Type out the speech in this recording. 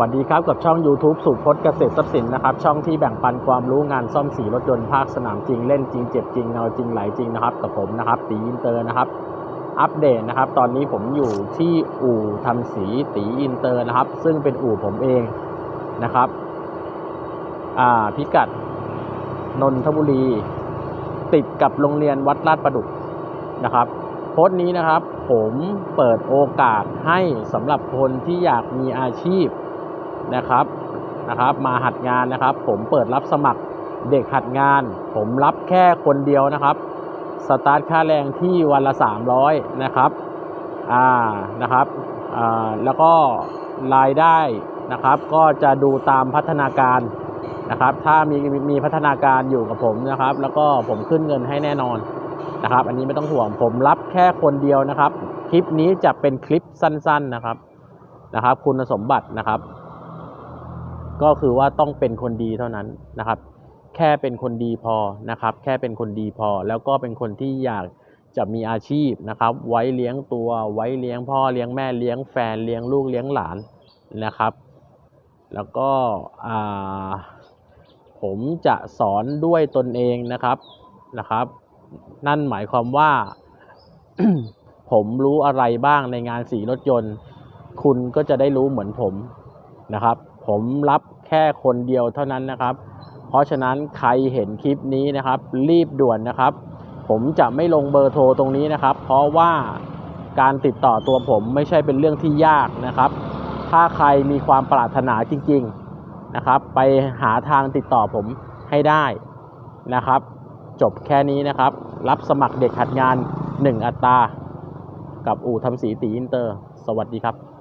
สวัสดีครับกับช่อง YouTube สุพจน์เกษตรทรัพย์สินนะครับช่องที่แบ่งปันความรู้งานซ่อมสีรถยนต์ภาคสนามจริงเล่นจริงเจ็บจริงเงาจริงไหลจริงนะครับกับผมนะครับตีอินเตอร์นะครับอัปเดตนะครับตอนนี้ผมอยู่ที่อู่ทำสีตีอินเตอร์นะครับ ซึ่งเป็นอู่ผมเองนะครับอ่าพิกัดนนทบุรี ติดกับโรงเรียนวัดลาดประดุกนะครับโพสต์นี้นะครับผมเปิดโอกาสให้สำหรับคนที่อยากมีอาชีพ นะครับนะครับ มาหัดงานนะครับ ผมเปิดรับสมัครเด็กหัดงาน ผมรับแค่คนเดียวนะครับสตาร์ทค่าแรงที่วันละ 300 นะครับอ่านะครับอ่าแล้วก็รายได้นะครับก็จะดูตามพัฒนาการนะครับ ถ้ามีมีพัฒนาการอยู่กับผมนะครับ แล้วก็ผมขึ้นเงินให้แน่นอนนะครับ อันนี้ไม่ต้องห่วงผมรับแค่คนเดียวนะครับ คลิปนี้จะเป็นคลิปสั้น ๆนะครับนะครับ คุณสมบัตินะครับ ก็คือว่าต้องเป็นคนดีเท่านั้นนะครับ แค่เป็นคนดีพอนะครับ แค่เป็นคนดีพอ แล้วก็เป็นคนที่อยากจะมีอาชีพนะครับ ไว้เลี้ยงตัว ไว้เลี้ยงพ่อเลี้ยงแม่เลี้ยงแฟนเลี้ยงลูกเลี้ยงหลานนะครับ แล้วก็ผมจะสอนด้วยตนเองนะครับนะครับ นั่นหมายความว่า ผมรู้อะไรบ้างในงานสีรถยนต์ คุณก็จะได้รู้เหมือนผมนะครับ ผมรับแค่คนเดียวเท่านั้นนะครับ เพราะฉะนั้นใครเห็นคลิปนี้นะครับ รีบด่วนนะครับ ผมจะไม่ลงเบอร์โทรตรงนี้นะครับ เพราะว่าการติดต่อตัวผมไม่ใช่เป็นเรื่องที่ยากนะครับ ถ้าใครมีความปรารถนาจริง ๆนะครับ ไปหาทางติดต่อผมให้ได้นะครับ จบแค่นี้นะครับ รับสมัครเด็กหัดงาน 1 อัตรา กับอู่ทำสีตีอินเตอร์ สวัสดีครับ